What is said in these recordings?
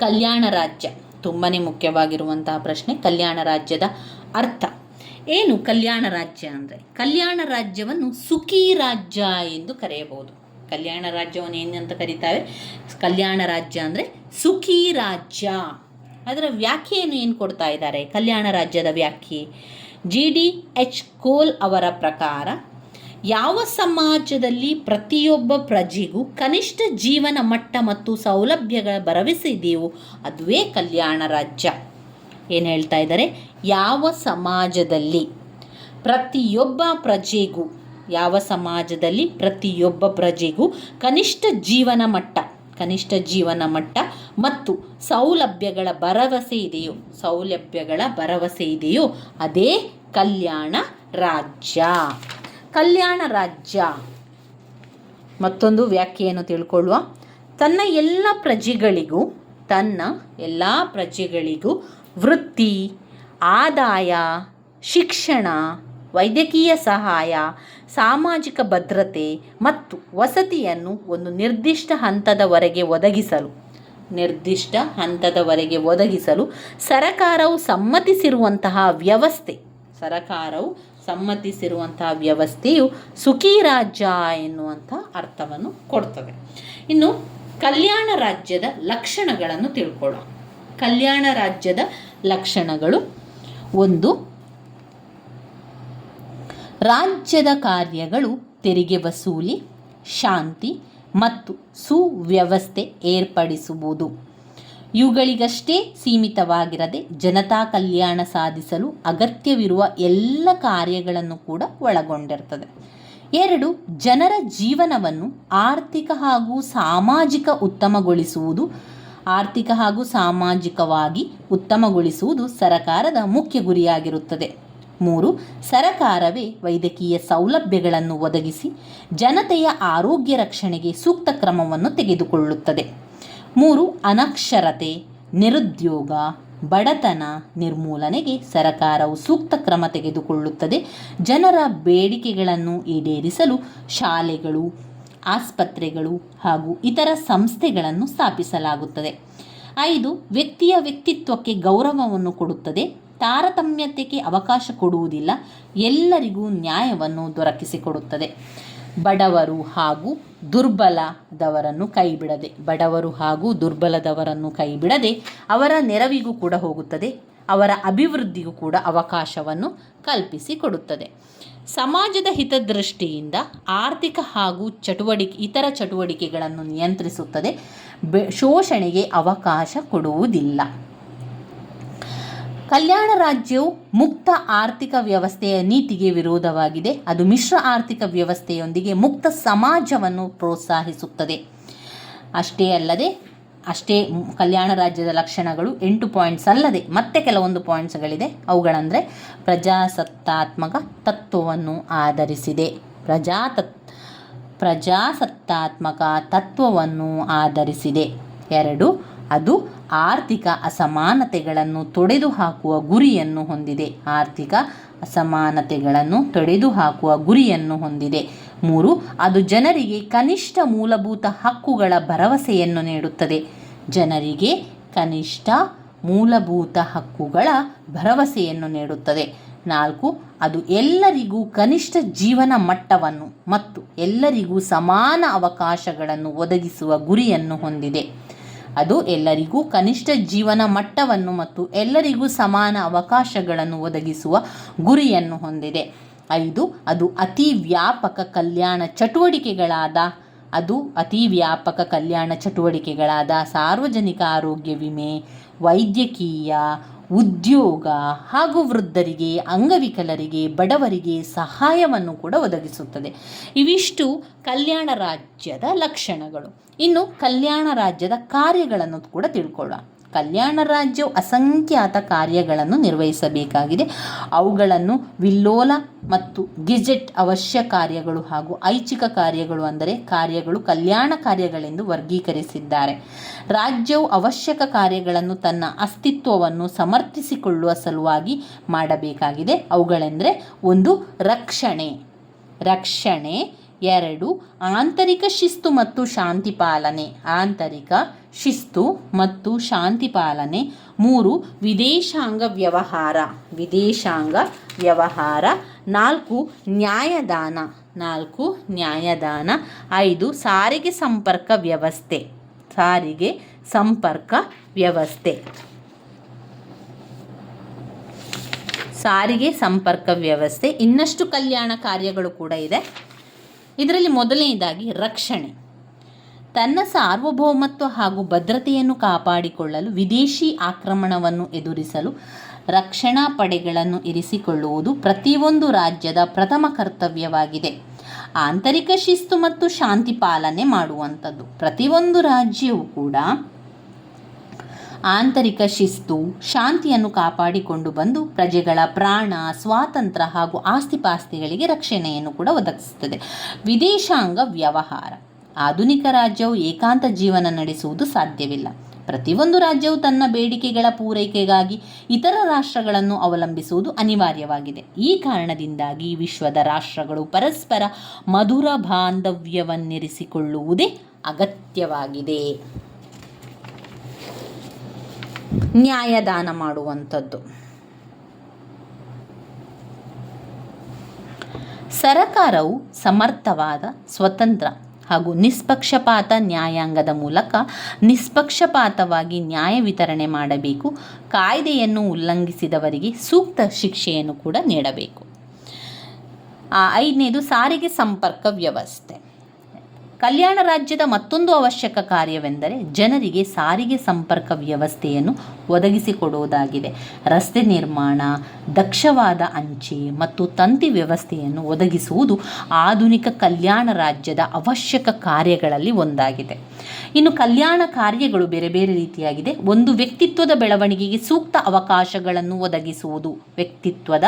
ಕಲ್ಯಾಣ ರಾಜ್ಯ. ತುಂಬಾ ಮುಖ್ಯವಾಗಿರುವಂತಹ ಪ್ರಶ್ನೆ ಕಲ್ಯಾಣ ರಾಜ್ಯದ ಅರ್ಥ. ಏನು ಕಲ್ಯಾಣ ರಾಜ್ಯ ಅಂದರೆ? ಕಲ್ಯಾಣ ರಾಜ್ಯವನ್ನು ಸುಖಿ ರಾಜ್ಯ ಎಂದು ಕರೆಯಬಹುದು. ಕಲ್ಯಾಣ ರಾಜ್ಯವನ್ನು ಏನಂತ ಕರೀತಾರೆ? ಕಲ್ಯಾಣ ರಾಜ್ಯ ಅಂದರೆ ಸುಖಿ ರಾಜ್ಯ. ಅದರ ವ್ಯಾಖ್ಯೆಯನ್ನು ಏನು ಕೊಡ್ತಾ ಇದ್ದಾರೆ? ಕಲ್ಯಾಣ ರಾಜ್ಯದ ವ್ಯಾಖ್ಯೆ. ಜಿ ಡಿ ಎಚ್ ಕೋಲ್ ಅವರ ಪ್ರಕಾರ ಯಾವ ಸಮಾಜದಲ್ಲಿ ಪ್ರತಿಯೊಬ್ಬ ಪ್ರಜೆಗೂ ಕನಿಷ್ಠ ಜೀವನ ಮಟ್ಟ ಮತ್ತು ಸೌಲಭ್ಯಗಳ ಭರವಸೆ ಇದೆಯೋ ಅದುವೇ ಕಲ್ಯಾಣ ರಾಜ್ಯ. ಏನು ಹೇಳ್ತಾ ಇದ್ದಾರೆ? ಯಾವ ಸಮಾಜದಲ್ಲಿ ಪ್ರತಿಯೊಬ್ಬ ಪ್ರಜೆಗೂ, ಯಾವ ಸಮಾಜದಲ್ಲಿ ಪ್ರತಿಯೊಬ್ಬ ಪ್ರಜೆಗೂ ಕನಿಷ್ಠ ಜೀವನ ಮಟ್ಟ, ಕನಿಷ್ಠ ಜೀವನ ಮಟ್ಟ ಮತ್ತು ಸೌಲಭ್ಯಗಳ ಭರವಸೆ ಇದೆಯೋ, ಸೌಲಭ್ಯಗಳ ಭರವಸೆ ಇದೆಯೋ ಅದೇ ಕಲ್ಯಾಣ ರಾಜ್ಯ. ಕಲ್ಯಾಣ ರಾಜ್ಯ. ಮತ್ತೊಂದು ವ್ಯಾಖ್ಯೆಯನ್ನು ತಿಳ್ಕೊಳ್ಳುವ. ತನ್ನ ಎಲ್ಲ ಪ್ರಜೆಗಳಿಗೂ, ತನ್ನ ಎಲ್ಲ ಪ್ರಜೆಗಳಿಗೂ ವೃತ್ತಿ, ಆದಾಯ, ಶಿಕ್ಷಣ, ವೈದ್ಯಕೀಯ ಸಹಾಯ, ಸಾಮಾಜಿಕ ಭದ್ರತೆ ಮತ್ತು ವಸತಿಯನ್ನು ಒಂದು ನಿರ್ದಿಷ್ಟ ಹಂತದವರೆಗೆ ಒದಗಿಸಲು, ನಿರ್ದಿಷ್ಟ ಹಂತದವರೆಗೆ ಒದಗಿಸಲು ಸರಕಾರವು ಸಮ್ಮತಿಸಿರುವಂತಹ ವ್ಯವಸ್ಥೆ, ಸರಕಾರವು ಸಮ್ಮತಿಸಿರುವಂತಹ ವ್ಯವಸ್ಥೆಯು ಸುಖಿ ರಾಜ್ಯ ಎನ್ನುವಂಥ ಅರ್ಥವನ್ನು ಕೊಡ್ತದೆ. ಇನ್ನು ಕಲ್ಯಾಣ ರಾಜ್ಯದ ಲಕ್ಷಣಗಳನ್ನು ತಿಳ್ಕೊಳ್ಳೋಣ. ಕಲ್ಯಾಣ ರಾಜ್ಯದ ಲಕ್ಷಣಗಳು ಒಂದು, ರಾಜ್ಯದ ಕಾರ್ಯಗಳು ತೆರಿಗೆ ವಸೂಲಿ, ಶಾಂತಿ ಮತ್ತು ಸುವ್ಯವಸ್ಥೆ ಏರ್ಪಡಿಸುವುದು. ಇವುಗಳಿಗಷ್ಟೇ ಸೀಮಿತವಾಗಿರದೆ ಜನತಾ ಕಲ್ಯಾಣ ಸಾಧಿಸಲು ಅಗತ್ಯವಿರುವ ಎಲ್ಲ ಕಾರ್ಯಗಳನ್ನು ಕೂಡ ಒಳಗೊಂಡಿರ್ತದೆ. ಎರಡು, ಜನರ ಜೀವನವನ್ನು ಆರ್ಥಿಕ ಹಾಗೂ ಸಾಮಾಜಿಕ ಉತ್ತಮಗೊಳಿಸುವುದು. ಆರ್ಥಿಕ ಹಾಗೂ ಸಾಮಾಜಿಕವಾಗಿ ಉತ್ತಮಗೊಳಿಸುವುದು ಸರಕಾರದ ಮುಖ್ಯ ಗುರಿಯಾಗಿರುತ್ತದೆ. ಮೂರು, ಸರಕಾರವೇ ವೈದ್ಯಕೀಯ ಸೌಲಭ್ಯಗಳನ್ನು ಒದಗಿಸಿ ಜನತೆಯ ಆರೋಗ್ಯ ರಕ್ಷಣೆಗೆ ಸೂಕ್ತ ಕ್ರಮವನ್ನು ತೆಗೆದುಕೊಳ್ಳುತ್ತದೆ. ಮೂರು, ಅನಕ್ಷರತೆ, ನಿರುದ್ಯೋಗ, ಬಡತನ ನಿರ್ಮೂಲನೆಗೆ ಸರಕಾರವು ಸೂಕ್ತ ಕ್ರಮ ತೆಗೆದುಕೊಳ್ಳುತ್ತದೆ. ಜನರ ಬೇಡಿಕೆಗಳನ್ನು ಈಡೇರಿಸಲು ಶಾಲೆಗಳು, ಆಸ್ಪತ್ರೆಗಳು ಹಾಗೂ ಇತರ ಸಂಸ್ಥೆಗಳನ್ನು ಸ್ಥಾಪಿಸಲಾಗುತ್ತದೆ. ಐದು, ವ್ಯಕ್ತಿಯ ವ್ಯಕ್ತಿತ್ವಕ್ಕೆ ಗೌರವವನ್ನು ಕೊಡುತ್ತದೆ. ತಾರತಮ್ಯತೆಗೆ ಅವಕಾಶ ಕೊಡುವುದಿಲ್ಲ. ಎಲ್ಲರಿಗೂ ನ್ಯಾಯವನ್ನು ದೊರಕಿಸಿಕೊಡುತ್ತದೆ. ಬಡವರು ಹಾಗೂ ದುರ್ಬಲದವರನ್ನು ಕೈಬಿಡದೆ, ಬಡವರು ಹಾಗೂ ದುರ್ಬಲದವರನ್ನು ಕೈಬಿಡದೆ ಅವರ ನೆರವಿಗೂ ಕೂಡ ಹೋಗುತ್ತದೆ, ಅವರ ಅಭಿವೃದ್ಧಿಗೂ ಕೂಡ ಅವಕಾಶವನ್ನು ಕಲ್ಪಿಸಿಕೊಡುತ್ತದೆ. ಸಮಾಜದ ಹಿತದೃಷ್ಟಿಯಿಂದ ಆರ್ಥಿಕ ಹಾಗೂ ಚಟುವಟಿಕೆ, ಇತರ ಚಟುವಟಿಕೆಗಳನ್ನು ನಿಯಂತ್ರಿಸುತ್ತದೆ ಶೋಷಣೆಗೆ ಅವಕಾಶ ಕೊಡುವುದಿಲ್ಲ. ಕಲ್ಯಾಣ ರಾಜ್ಯವು ಮುಕ್ತ ಆರ್ಥಿಕ ವ್ಯವಸ್ಥೆಯ ನೀತಿಗೆ ವಿರೋಧವಾಗಿದೆ. ಅದು ಮಿಶ್ರ ಆರ್ಥಿಕ ವ್ಯವಸ್ಥೆಯೊಂದಿಗೆ ಮುಕ್ತ ಸಮಾಜವನ್ನು ಪ್ರೋತ್ಸಾಹಿಸುತ್ತದೆ. ಅಷ್ಟೇ ಅಲ್ಲದೆ, ಅಷ್ಟೇ ಕಲ್ಯಾಣ ರಾಜ್ಯದ ಲಕ್ಷಣಗಳು ಎಂಟು ಪಾಯಿಂಟ್ಸ್ ಅಲ್ಲದೆ ಮತ್ತೆ ಕೆಲವೊಂದು ಪಾಯಿಂಟ್ಸ್ಗಳಿದೆ. ಅವುಗಳಂದರೆ ಪ್ರಜಾಸತ್ತಾತ್ಮಕ ತತ್ವವನ್ನು ಆಧರಿಸಿದೆ. ಪ್ರಜಾತತ್, ಪ್ರಜಾಸತ್ತಾತ್ಮಕ ತತ್ವವನ್ನು ಆಧರಿಸಿದೆ. ಎರಡು, ಅದು ಆರ್ಥಿಕ ಅಸಮಾನತೆಗಳನ್ನು ತೊಡೆದುಹಾಕುವ ಗುರಿಯನ್ನು ಹೊಂದಿದೆ. ಆರ್ಥಿಕ ಅಸಮಾನತೆಗಳನ್ನು ತೊಡೆದುಹಾಕುವ ಗುರಿಯನ್ನು ಹೊಂದಿದೆ. ಮೂರು, ಅದು ಜನರಿಗೆ ಕನಿಷ್ಠ ಮೂಲಭೂತ ಹಕ್ಕುಗಳ ಭರವಸೆಯನ್ನು ನೀಡುತ್ತದೆ. ಜನರಿಗೆ ಕನಿಷ್ಠ ಮೂಲಭೂತ ಹಕ್ಕುಗಳ ಭರವಸೆಯನ್ನು ನೀಡುತ್ತದೆ. ನಾಲ್ಕು, ಅದು ಎಲ್ಲರಿಗೂ ಕನಿಷ್ಠ ಜೀವನ ಮಟ್ಟವನ್ನು ಮತ್ತು ಎಲ್ಲರಿಗೂ ಸಮಾನ ಅವಕಾಶಗಳನ್ನು ಒದಗಿಸುವ ಗುರಿಯನ್ನು ಹೊಂದಿದೆ. ಅದು ಎಲ್ಲರಿಗೂ ಕನಿಷ್ಠ ಜೀವನ ಮಟ್ಟವನ್ನು ಮತ್ತು ಎಲ್ಲರಿಗೂ ಸಮಾನ ಅವಕಾಶಗಳನ್ನು ಒದಗಿಸುವ ಗುರಿಯನ್ನು ಹೊಂದಿದೆ. ಐದು, ಅದು ಅತಿ ವ್ಯಾಪಕ ಕಲ್ಯಾಣ ಚಟುವಟಿಕೆಗಳಾದ, ಅದು ಅತಿ ವ್ಯಾಪಕ ಕಲ್ಯಾಣ ಚಟುವಟಿಕೆಗಳಾದ ಸಾರ್ವಜನಿಕ ಆರೋಗ್ಯ ವಿಮೆ, ವೈದ್ಯಕೀಯ ಉದ್ಯೋಗ ಹಾಗೂ ವೃದ್ಧರಿಗೆ, ಅಂಗವಿಕಲರಿಗೆ, ಬಡವರಿಗೆ ಸಹಾಯವನ್ನು ಕೂಡ ಒದಗಿಸುತ್ತದೆ. ಇವಿಷ್ಟು ಕಲ್ಯಾಣ ರಾಜ್ಯದ ಲಕ್ಷಣಗಳು. ಇನ್ನು ಕಲ್ಯಾಣ ರಾಜ್ಯದ ಕಾರ್ಯಗಳನ್ನು ಕೂಡ ತಿಳ್ಕೊಳ್ಳೋಣ. ಕಲ್ಯಾಣ ರಾಜ್ಯವು ಅಸಂಖ್ಯಾತ ಕಾರ್ಯಗಳನ್ನು ನಿರ್ವಹಿಸಬೇಕಾಗಿದೆ. ಅವುಗಳನ್ನು ವಿಲ್ಲೋಲ ಮತ್ತು ಗಿಜೆಟ್ ಅವಶ್ಯ ಕಾರ್ಯಗಳು ಹಾಗೂ ಐಚ್ಛಿಕ ಕಾರ್ಯಗಳು ಅಂದರೆ ಕಾರ್ಯಗಳು ಕಲ್ಯಾಣ ಕಾರ್ಯಗಳೆಂದು ವರ್ಗೀಕರಿಸಿದ್ದಾರೆ. ರಾಜ್ಯವು ಅವಶ್ಯಕ ಕಾರ್ಯಗಳನ್ನು ತನ್ನ ಅಸ್ತಿತ್ವವನ್ನು ಸಮರ್ಥಿಸಿಕೊಳ್ಳುವ ಸಲುವಾಗಿ ಮಾಡಬೇಕಾಗಿದೆ. ಅವುಗಳೆಂದರೆ ಒಂದು, ರಕ್ಷಣೆ. ರಕ್ಷಣೆ. ಎರಡು, ಆಂತರಿಕ ಶಿಸ್ತು ಮತ್ತು ಶಾಂತಿ ಪಾಲನೆ. ಆಂತರಿಕ ಶಿಸ್ತು ಮತ್ತು ಶಾಂತಿ ಪಾಲನೆ. ಮೂರು, ವಿದೇಶಾಂಗ ವ್ಯವಹಾರ. ವಿದೇಶಾಂಗ ವ್ಯವಹಾರ. ನಾಲ್ಕು, ನ್ಯಾಯದಾನ. ನಾಲ್ಕು, ನ್ಯಾಯದಾನ. ಐದು, ಸಾರಿಗೆ ಸಂಪರ್ಕ ವ್ಯವಸ್ಥೆ. ಸಾರಿಗೆ ಸಂಪರ್ಕ ವ್ಯವಸ್ಥೆ. ಸಾರಿಗೆ ಸಂಪರ್ಕ ವ್ಯವಸ್ಥೆ. ಇನ್ನಷ್ಟು ಕಲ್ಯಾಣ ಕಾರ್ಯಗಳು ಕೂಡ ಇದೆ. ಇದರಲ್ಲಿ ಮೊದಲನೆಯದಾಗಿ ರಕ್ಷಣೆ. ತನ್ನ ಸಾರ್ವಭೌಮತ್ವ ಹಾಗೂ ಭದ್ರತೆಯನ್ನು ಕಾಪಾಡಿಕೊಳ್ಳಲು ವಿದೇಶಿ ಆಕ್ರಮಣವನ್ನು ಎದುರಿಸಲು ರಕ್ಷಣಾ ಪಡೆಗಳನ್ನು ಇರಿಸಿಕೊಳ್ಳುವುದು ಪ್ರತಿಯೊಂದು ರಾಜ್ಯದ ಪ್ರಥಮ ಕರ್ತವ್ಯವಾಗಿದೆ. ಆಂತರಿಕ ಶಿಸ್ತು ಮತ್ತು ಶಾಂತಿ ಪಾಲನೆ ಮಾಡುವಂಥದ್ದು. ಪ್ರತಿಯೊಂದು ರಾಜ್ಯವು ಕೂಡ ಆಂತರಿಕ ಶಿಸ್ತು, ಶಾಂತಿಯನ್ನು ಕಾಪಾಡಿಕೊಂಡು ಬಂದು ಪ್ರಜೆಗಳ ಪ್ರಾಣ, ಸ್ವಾತಂತ್ರ್ಯ ಹಾಗೂ ಆಸ್ತಿಪಾಸ್ತಿಗಳಿಗೆ ರಕ್ಷಣೆಯನ್ನು ಕೂಡ ಒದಗಿಸುತ್ತದೆ. ವಿದೇಶಾಂಗ ವ್ಯವಹಾರ. ಆಧುನಿಕ ರಾಜ್ಯವು ಏಕಾಂತ ಜೀವನ ನಡೆಸುವುದು ಸಾಧ್ಯವಿಲ್ಲ. ಪ್ರತಿಯೊಂದು ರಾಜ್ಯವು ತನ್ನ ಬೇಡಿಕೆಗಳ ಪೂರೈಕೆಗಾಗಿ ಇತರ ರಾಷ್ಟ್ರಗಳನ್ನು ಅವಲಂಬಿಸುವುದು ಅನಿವಾರ್ಯವಾಗಿದೆ. ಈ ಕಾರಣದಿಂದಾಗಿ ವಿಶ್ವದ ರಾಷ್ಟ್ರಗಳು ಪರಸ್ಪರ ಮಧುರ ಬಾಂಧವ್ಯವನ್ನಿರಿಸಿಕೊಳ್ಳುವುದೇ ಅಗತ್ಯವಾಗಿದೆ. ನ್ಯಾಯದಾನ ಮಾಡುವಂಥದ್ದು. ಸರಕಾರವು ಸಮರ್ಥವಾದ ಸ್ವತಂತ್ರ ಹಾಗೂ ನಿಷ್ಪಕ್ಷಪಾತ ನ್ಯಾಯಾಂಗದ ಮೂಲಕ ನಿಷ್ಪಕ್ಷಪಾತವಾಗಿ ನ್ಯಾಯ ವಿತರಣೆ ಮಾಡಬೇಕು. ಕಾಯ್ದೆಯನ್ನು ಉಲ್ಲಂಘಿಸಿದವರಿಗೆ ಸೂಕ್ತ ಶಿಕ್ಷೆಯನ್ನು ಕೂಡ ನೀಡಬೇಕು. ಐದನೇದು, ಸಾರಿಗೆ ಸಂಪರ್ಕ ವ್ಯವಸ್ಥೆ. ಕಲ್ಯಾಣ ರಾಜ್ಯದ ಮತ್ತೊಂದು ಅವಶ್ಯಕ ಕಾರ್ಯವೆಂದರೆ ಜನರಿಗೆ ಸಾರಿಗೆ ಸಂಪರ್ಕ ವ್ಯವಸ್ಥೆಯನ್ನು ಒದಗಿಸಿಕೊಡುವುದಾಗಿದೆ. ರಸ್ತೆ ನಿರ್ಮಾಣ, ದಕ್ಷವಾದ ಅಂಚೆ ಮತ್ತು ತಂತಿ ವ್ಯವಸ್ಥೆಯನ್ನು ಒದಗಿಸುವುದು ಆಧುನಿಕ ಕಲ್ಯಾಣ ರಾಜ್ಯದ ಅವಶ್ಯಕ ಕಾರ್ಯಗಳಲ್ಲಿ ಒಂದಾಗಿದೆ. ಇನ್ನು ಕಲ್ಯಾಣ ಕಾರ್ಯಗಳು ಬೇರೆ ಬೇರೆ ರೀತಿಯಾಗಿದೆ. ಒಂದು ವ್ಯಕ್ತಿತ್ವದ ಬೆಳವಣಿಗೆಗೆ ಸೂಕ್ತ ಅವಕಾಶಗಳನ್ನು ಒದಗಿಸುವುದು ವ್ಯಕ್ತಿತ್ವದ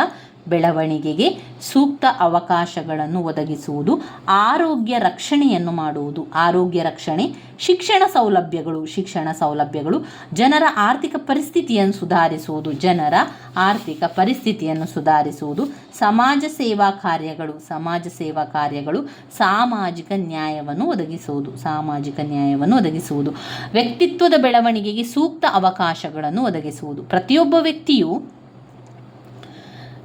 ಬೆಳವಣಿಗೆಗೆ ಸೂಕ್ತ ಅವಕಾಶಗಳನ್ನು ಒದಗಿಸುವುದು, ಆರೋಗ್ಯ ರಕ್ಷಣೆಯನ್ನು ಮಾಡುವುದು. ಆರೋಗ್ಯ ರಕ್ಷಣೆ, ಶಿಕ್ಷಣ ಸೌಲಭ್ಯಗಳು ಶಿಕ್ಷಣ ಸೌಲಭ್ಯಗಳು, ಜನರ ಆರ್ಥಿಕ ಪರಿಸ್ಥಿತಿಯನ್ನು ಸುಧಾರಿಸುವುದು, ಜನರ ಆರ್ಥಿಕ ಪರಿಸ್ಥಿತಿಯನ್ನು ಸುಧಾರಿಸುವುದು, ಸಮಾಜ ಸೇವಾ ಕಾರ್ಯಗಳು, ಸಮಾಜ ಸೇವಾ ಕಾರ್ಯಗಳು, ಸಾಮಾಜಿಕ ನ್ಯಾಯವನ್ನು ಒದಗಿಸುವುದು, ಸಾಮಾಜಿಕ ನ್ಯಾಯವನ್ನು ಒದಗಿಸುವುದು. ವ್ಯಕ್ತಿತ್ವದ ಬೆಳವಣಿಗೆಗೆ ಸೂಕ್ತ ಅವಕಾಶಗಳನ್ನು ಒದಗಿಸುವುದು. ಪ್ರತಿಯೊಬ್ಬ ವ್ಯಕ್ತಿಯು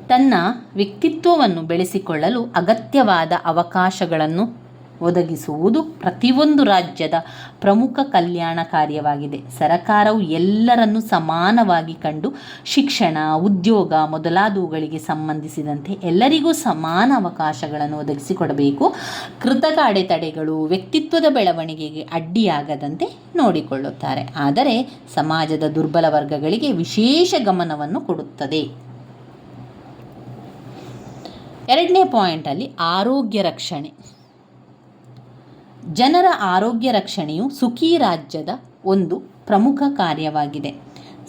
ತನ್ನ ವ್ಯಕ್ತಿತ್ವವನ್ನು ಬೆಳೆಸಿಕೊಳ್ಳಲು ಅಗತ್ಯವಾದ ಅವಕಾಶಗಳನ್ನು ಒದಗಿಸುವುದು ಪ್ರತಿಯೊಂದು ರಾಜ್ಯದ ಪ್ರಮುಖ ಕಲ್ಯಾಣ ಕಾರ್ಯವಾಗಿದೆ. ಸರಕಾರವು ಎಲ್ಲರನ್ನು ಸಮಾನವಾಗಿ ಕಂಡು ಶಿಕ್ಷಣ, ಉದ್ಯೋಗ ಮೊದಲಾದವುಗಳಿಗೆ ಸಂಬಂಧಿಸಿದಂತೆ ಎಲ್ಲರಿಗೂ ಸಮಾನ ಅವಕಾಶಗಳನ್ನು ಒದಗಿಸಿಕೊಡಬೇಕು. ಕೃತಕ ಅಡೆತಡೆಗಳು ವ್ಯಕ್ತಿತ್ವದ ಬೆಳವಣಿಗೆಗೆ ಅಡ್ಡಿಯಾಗದಂತೆ ನೋಡಿಕೊಳ್ಳುತ್ತಾರೆ. ಆದರೆ ಸಮಾಜದ ದುರ್ಬಲ ವರ್ಗಗಳಿಗೆ ವಿಶೇಷ ಗಮನವನ್ನು ಕೊಡುತ್ತದೆ. ಎರಡನೇ ಪಾಯಿಂಟಲ್ಲಿ ಆರೋಗ್ಯ ರಕ್ಷಣೆ. ಜನರ ಆರೋಗ್ಯ ರಕ್ಷಣೆಯು ಸುಖಿ ರಾಜ್ಯದ ಒಂದು ಪ್ರಮುಖ ಕಾರ್ಯವಾಗಿದೆ.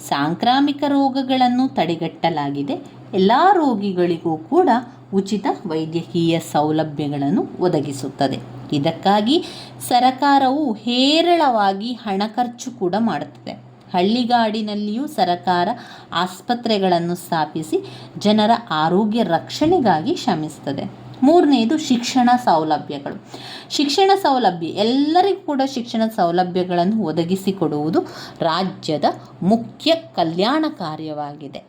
ಸಾಂಕ್ರಾಮಿಕ ರೋಗಗಳನ್ನು ತಡೆಗಟ್ಟಲಾಗಿದೆ. ಎಲ್ಲ ರೋಗಿಗಳಿಗೂ ಕೂಡ ಉಚಿತ ವೈದ್ಯಕೀಯ ಸೌಲಭ್ಯಗಳನ್ನು ಒದಗಿಸುತ್ತದೆ. ಇದಕ್ಕಾಗಿ ಸರಕಾರವು ಹೇರಳವಾಗಿ ಹಣ ಖರ್ಚು ಕೂಡ ಮಾಡುತ್ತದೆ. ಹಳ್ಳಿಗಾಡಿನಲ್ಲಿಯೂ ಸರಕಾರ ಆಸ್ಪತ್ರೆಗಳನ್ನು ಸ್ಥಾಪಿಸಿ ಜನರ ಆರೋಗ್ಯ ರಕ್ಷಣೆಗಾಗಿ ಶ್ರಮಿಸ್ತದೆ. ಮೂರನೆಯದು ಶಿಕ್ಷಣ ಸೌಲಭ್ಯಗಳು. ಶಿಕ್ಷಣ ಸೌಲಭ್ಯ, ಎಲ್ಲರಿಗೂ ಕೂಡ ಶಿಕ್ಷಣ ಸೌಲಭ್ಯಗಳನ್ನು ಒದಗಿಸಿಕೊಡುವುದು ರಾಜ್ಯದ ಮುಖ್ಯ ಕಲ್ಯಾಣ ಕಾರ್ಯವಾಗಿದೆ.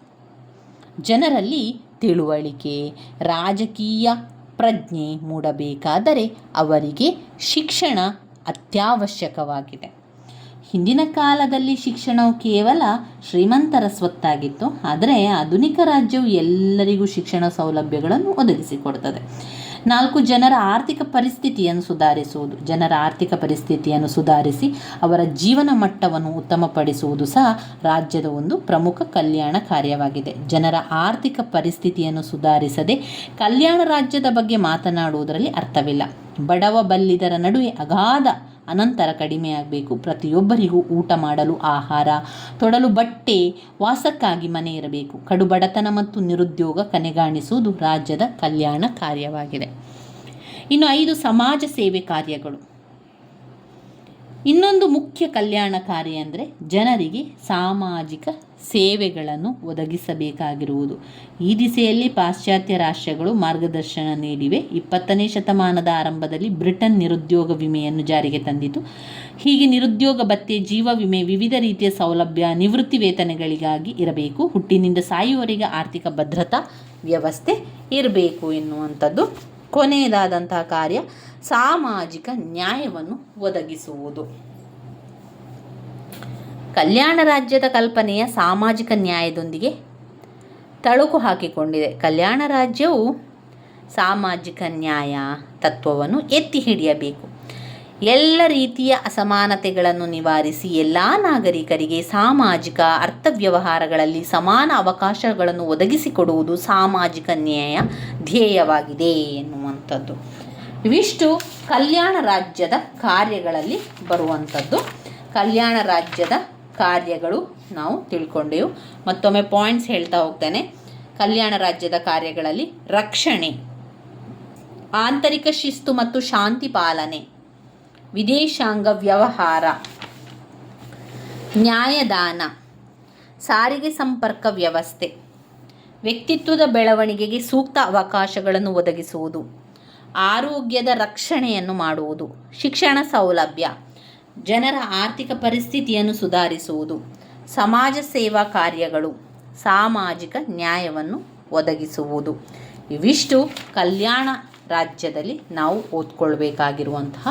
ಜನರಲ್ಲಿ ತಿಳುವಳಿಕೆ, ರಾಜಕೀಯ ಪ್ರಜ್ಞೆ ಮೂಡಬೇಕಾದರೆ ಅವರಿಗೆ ಶಿಕ್ಷಣ ಅತ್ಯವಶ್ಯಕವಾಗಿದೆ. ಹಿಂದಿನ ಕಾಲದಲ್ಲಿ ಶಿಕ್ಷಣವು ಕೇವಲ ಶ್ರೀಮಂತರ ಸ್ವತ್ತಾಗಿತ್ತು, ಆದರೆ ಆಧುನಿಕ ರಾಜ್ಯವು ಎಲ್ಲರಿಗೂ ಶಿಕ್ಷಣ ಸೌಲಭ್ಯಗಳನ್ನು ಒದಗಿಸಿಕೊಡ್ತದೆ. ನಾಲ್ಕು, ಜನರ ಆರ್ಥಿಕ ಪರಿಸ್ಥಿತಿಯನ್ನು ಸುಧಾರಿಸುವುದು. ಜನರ ಆರ್ಥಿಕ ಪರಿಸ್ಥಿತಿಯನ್ನು ಸುಧಾರಿಸಿ ಅವರ ಜೀವನ ಮಟ್ಟವನ್ನು ಉತ್ತಮಪಡಿಸುವುದು ಸಹ ರಾಜ್ಯದ ಒಂದು ಪ್ರಮುಖ ಕಲ್ಯಾಣ ಕಾರ್ಯವಾಗಿದೆ. ಜನರ ಆರ್ಥಿಕ ಪರಿಸ್ಥಿತಿಯನ್ನು ಸುಧಾರಿಸದೆ ಕಲ್ಯಾಣ ರಾಜ್ಯದ ಬಗ್ಗೆ ಮಾತನಾಡುವುದರಲ್ಲಿ ಅರ್ಥವಿಲ್ಲ. ಬಡವ ಬಲ್ಲಿದರ ನಡುವೆ ಅಗಾಧ ಅನಂತರ ಕಡಿಮೆಯಾಗಬೇಕು ಪ್ರತಿಯೊಬ್ಬರಿಗೂ ಊಟ ಮಾಡಲು ಆಹಾರ, ತೊಡಲು ಬಟ್ಟೆ, ವಾಸಕ್ಕಾಗಿ ಮನೆ ಇರಬೇಕು. ಕಡುಬಡತನ ಮತ್ತು ನಿರುದ್ಯೋಗ ಕನೆಗಾಣಿಸುವುದು ರಾಜ್ಯದ ಕಲ್ಯಾಣ ಕಾರ್ಯವಾಗಿದೆ. ಇನ್ನು ಐದು ಸಮಾಜ ಸೇವೆ ಕಾರ್ಯಗಳು. ಇನ್ನೊಂದು ಮುಖ್ಯ ಕಲ್ಯಾಣ ಕಾರ್ಯ ಅಂದರೆ ಜನರಿಗೆ ಸಾಮಾಜಿಕ ಸೇವೆಗಳನ್ನು ಒದಗಿಸಬೇಕಾಗಿರುವುದು. ಈ ದಿಸೆಯಲ್ಲಿ ಪಾಶ್ಚಾತ್ಯ ರಾಷ್ಟ್ರಗಳು ಮಾರ್ಗದರ್ಶನ ನೀಡಿವೆ. ಇಪ್ಪತ್ತನೇ ಶತಮಾನದ ಆರಂಭದಲ್ಲಿ ಬ್ರಿಟನ್ ನಿರುದ್ಯೋಗ ವಿಮೆಯನ್ನು ಜಾರಿಗೆ ತಂದಿತು. ಹೀಗೆ ನಿರುದ್ಯೋಗ ಭತ್ಯೆ ಜೀವ ವಿಮೆ, ವಿವಿಧ ರೀತಿಯ ಸೌಲಭ್ಯ, ನಿವೃತ್ತಿ ವೇತನಗಳಿಗಾಗಿ ಇರಬೇಕು. ಹುಟ್ಟಿನಿಂದ ಸಾಯುವವರಿಗೆ ಆರ್ಥಿಕ ಭದ್ರತಾ ವ್ಯವಸ್ಥೆ ಇರಬೇಕು ಎನ್ನುವಂಥದ್ದು ಕೊನೆಯದಾದಂತಹ ಕಾರ್ಯ ಸಾಮಾಜಿಕ ನ್ಯಾಯವನ್ನು ಒದಗಿಸುವುದು. ಕಲ್ಯಾಣ ರಾಜ್ಯದ ಕಲ್ಪನೆಯ ಸಾಮಾಜಿಕ ನ್ಯಾಯದೊಂದಿಗೆ ತಳುಕು ಹಾಕಿಕೊಂಡಿದೆ. ಕಲ್ಯಾಣ ರಾಜ್ಯವು ಸಾಮಾಜಿಕ ನ್ಯಾಯ ತತ್ವವನ್ನು ಎತ್ತಿ ಹಿಡಿಯಬೇಕು. ಎಲ್ಲ ರೀತಿಯ ಅಸಮಾನತೆಗಳನ್ನು ನಿವಾರಿಸಿ ಎಲ್ಲ ನಾಗರಿಕರಿಗೆ ಸಾಮಾಜಿಕ ಅರ್ಥವ್ಯವಹಾರಗಳಲ್ಲಿ ಸಮಾನ ಅವಕಾಶಗಳನ್ನು ಒದಗಿಸಿಕೊಡುವುದು ಸಾಮಾಜಿಕ ನ್ಯಾಯ ಧ್ಯೇಯವಾಗಿದೆ ಎನ್ನುವಂಥದ್ದು. ಇವಿಷ್ಟು ಕಲ್ಯಾಣ ರಾಜ್ಯದ ಕಾರ್ಯಗಳಲ್ಲಿ ಬರುವಂಥದ್ದು. ಕಲ್ಯಾಣ ರಾಜ್ಯದ ಕಾರ್ಯಗಳು ನಾವು ತಿಳ್ಕೊಂಡೆವು. ಮತ್ತೊಮ್ಮೆ ಪಾಯಿಂಟ್ಸ್ ಹೇಳ್ತಾ ಹೋಗ್ತೇನೆ. ಕಲ್ಯಾಣ ರಾಜ್ಯದ ಕಾರ್ಯಗಳಲ್ಲಿ ರಕ್ಷಣೆ, ಆಂತರಿಕ ಶಿಸ್ತು ಮತ್ತು ಶಾಂತಿ ಪಾಲನೆ ವಿದೇಶಾಂಗ ವ್ಯವಹಾರ, ನ್ಯಾಯದಾನ, ಸಾರಿಗೆ ಸಂಪರ್ಕ ವ್ಯವಸ್ಥೆ, ವ್ಯಕ್ತಿತ್ವದ ಬೆಳವಣಿಗೆಗೆ ಸೂಕ್ತ ಅವಕಾಶಗಳನ್ನು ಒದಗಿಸುವುದು, ಆರೋಗ್ಯದ ರಕ್ಷಣೆಯನ್ನು ಮಾಡುವುದು, ಶಿಕ್ಷಣ ಸೌಲಭ್ಯ, ಜನರ ಆರ್ಥಿಕ ಪರಿಸ್ಥಿತಿಯನ್ನು ಸುಧಾರಿಸುವುದು, ಸಮಾಜ ಸೇವಾ ಕಾರ್ಯಗಳು, ಸಾಮಾಜಿಕ ನ್ಯಾಯವನ್ನು ಒದಗಿಸುವುದು. ಇವಿಷ್ಟು ಕಲ್ಯಾಣ ರಾಜ್ಯದಲ್ಲಿ ನಾವು ಓದ್ಕೊಳ್ಬೇಕಾಗಿರುವಂತಹ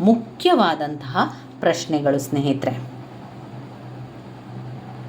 ಮುಖ್ಯವಾದಂತಹ ಪ್ರಶ್ನೆಗಳು ಸ್ನೇಹಿತರೆ.